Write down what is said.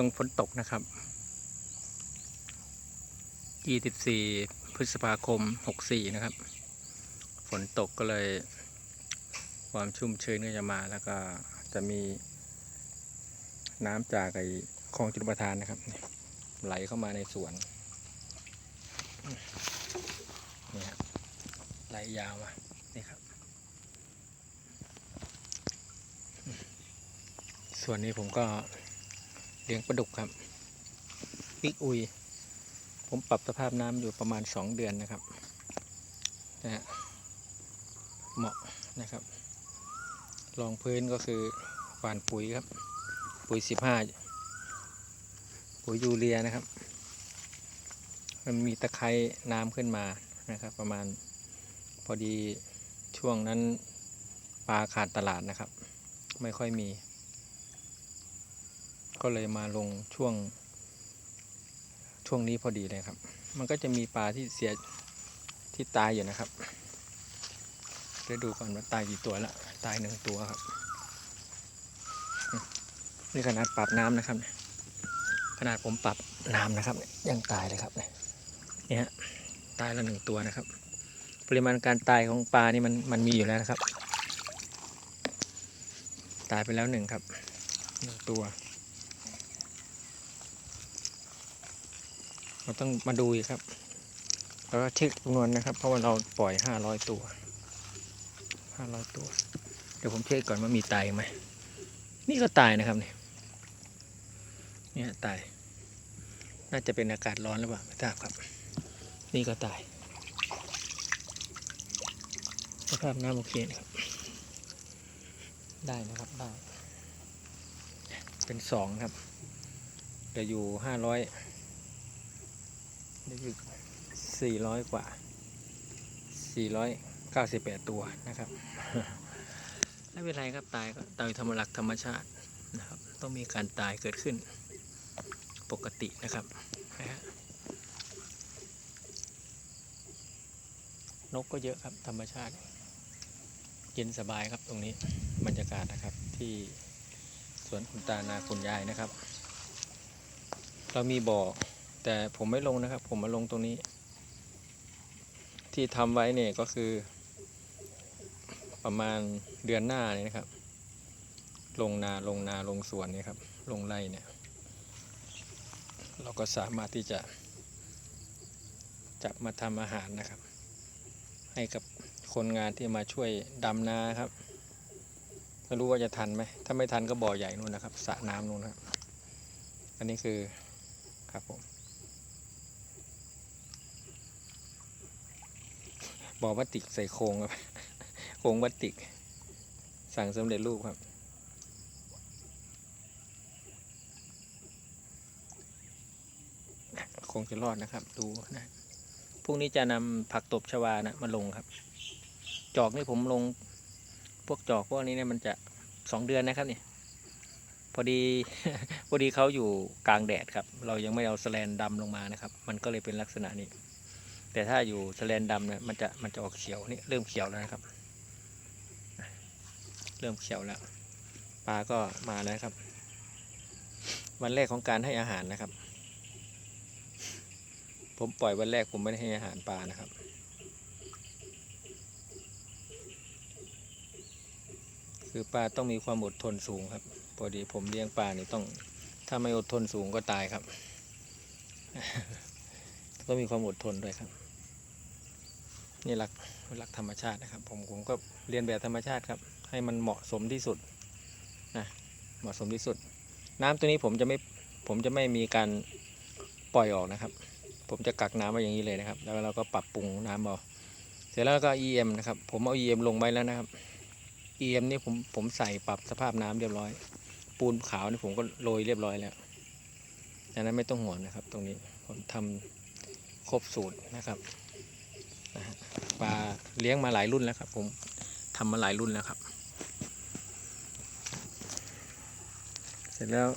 ช่วงฝนตกนะครับ 24 พฤษภาคม 64 นะครับ ฝนตกก็เลย ความชุ่มชื้นก็จะมาแล้วก็จะมีน้ำจากไอ้คลองจุลประทานนะครับ ไหลเข้ามาในสวนนี่ครับไหลยาวมานี่ครับ ส่วนนี้ผมก็ เลี้ยงปลาดุกครับปิกอุย ผมปรับสภาพน้ำอยู่ประมาณ 2 เดือนนะครับนะฮะเหมาะนะครับ รองพื้นก็คือหว่านปุ๋ยครับ ปุ๋ย 15 ปุ๋ยยูเรียนะครับ มันมีตะไคร้น้ำขึ้นมานะครับ ประมาณพอดีช่วงนั้นปลาขาดตลาดนะครับ ไม่ค่อยมี ก็เลยมาลงช่วง ช่วงนี้พอดีเลยครับ มันก็จะมีปลาที่เสียที่ตายอยู่นะครับเดี๋ยวดูก่อนว่าตายกี่ตัวละตายหนึ่งตัวครับ นี่ขนาดปรับน้ำนะครับ ขนาดผมปรับน้ำนะครับเนี่ยยังตายเลยครับเนี่ยตายละหนึ่งตัวนะครับ ปริมาณการตายของปลานี่มันมันมีอยู่แล้วนะครับ ตายไปแล้วหนึ่งครับหนึ่งตัว เราต้องมาดูอีกครับ แล้วก็เช็คจำนวนนะครับ เพราะว่าเราปล่อยห้าร้อยตัวห้าร้อยตัว เดี๋ยวผมเช็คก่อนว่ามีตายไหม นี่ก็ตายนะครับเนี่ยเนี่ยตาย น่าจะเป็นอากาศร้อนหรือเปล่าไม่ทราบครับ นี่ก็ตายสภาพน้ำโอเคนะครับ ได้นะครับได้เป็นสองครับเดี๋ยวอยู่ห้าร้อย เดี๋ยวอยู่สี่ร้อยกว่าสี่ร้อยเก้าสิบแปดตัวนะครับไม่เป็นไรครับตายก็ตายธรรมหลักธรรมชาตินะครับ ต้องมีการตายเกิดขึ้นปกตินะครับนะฮะนกก็เยอะครับธรรมชาติเย็นสบายครับตรงนี้บรรยากาศนะครับที่สวนคุณตานาคุณยายนะครับ เรามีบ่อ แต่ผมไม่ลงนะครับ ผมมาลงตรงนี้ ที่ทำไว้เนี่ยก็คือ ประมาณเดือนหน้าเนี่ยนะครับ ลงนาลงนาลงสวนเนี่ยครับ ลงไร่เนี่ย เราก็สามารถที่จะจับมาทำอาหารนะครับ ให้กับคนงานที่มาช่วยดำนาครับไม่รู้ว่าจะทันไหม ถ้าไม่ทันก็บ่อใหญ่นู่นนะครับสระน้ำนู่นครับ อันนี้คือครับผม บอพลาสติกใส่โครงครับ โครงพลาสติก สั่งสำเร็จรูปครับ คงจะรอดนะครับ ดูนะ พรุ่งนี้จะนำผักตบชวานะมาลงครับ จอกนี่ผมลง พวกจอกพวกนี้เนี่ยมันจะสองเดือนนะครับเนี่ยพอดีพอดีเขาอยู่กลางแดดครับ เรายังไม่เอาสแลนดำลงมานะครับ มันก็เลยเป็นลักษณะนี้ แต่ถ้าอยู่สแลนดำเนี่ยมันจะมันจะออกเขียวนี่เริ่มเขียวแล้วนะครับ เริ่มเขียวแล้วปลาก็มาแล้วครับ วันแรกของการให้อาหารนะครับ ผมปล่อยวันแรกผมไม่ได้ให้อาหารปลานะครับ คือปลาต้องมีความอดทนสูงครับพอดีผมเลี้ยงปลานี่ต้องถ้าไม่อดทนสูงก็ตายครับ ต้องมีความอดทนด้วยครับ นี่หลักหลักธรรมชาตินะครับ ผมผมก็เรียนแบบธรรมชาติครับ ให้มันเหมาะสมที่สุดนะเหมาะสมที่สุด น้ำตัวนี้ผมจะไม่ผมจะไม่มีการปล่อยออกนะครับ ผมจะกักน้ำไว้อย่างนี้เลยนะครับ แล้วเราก็ปรับปรุงน้ำเอาเสร็จแล้วก็ EM นะครับ ผมเอา EM ลงไว้แล้วนะครับ EM นี่ผมผมใส่ปรับสภาพน้ำเรียบร้อย ปูนขาวนี่ผมก็โรยเรียบร้อยแล้วดังนั้นไม่ต้องห่วงนะครับ ตรงนี้ผมทำ ครบสูตรนะครับปลาเลี้ยงมาหลายรุ่นแล้วครับผมทำมาหลายรุ่นแล้วครับ เสร็จแล้ว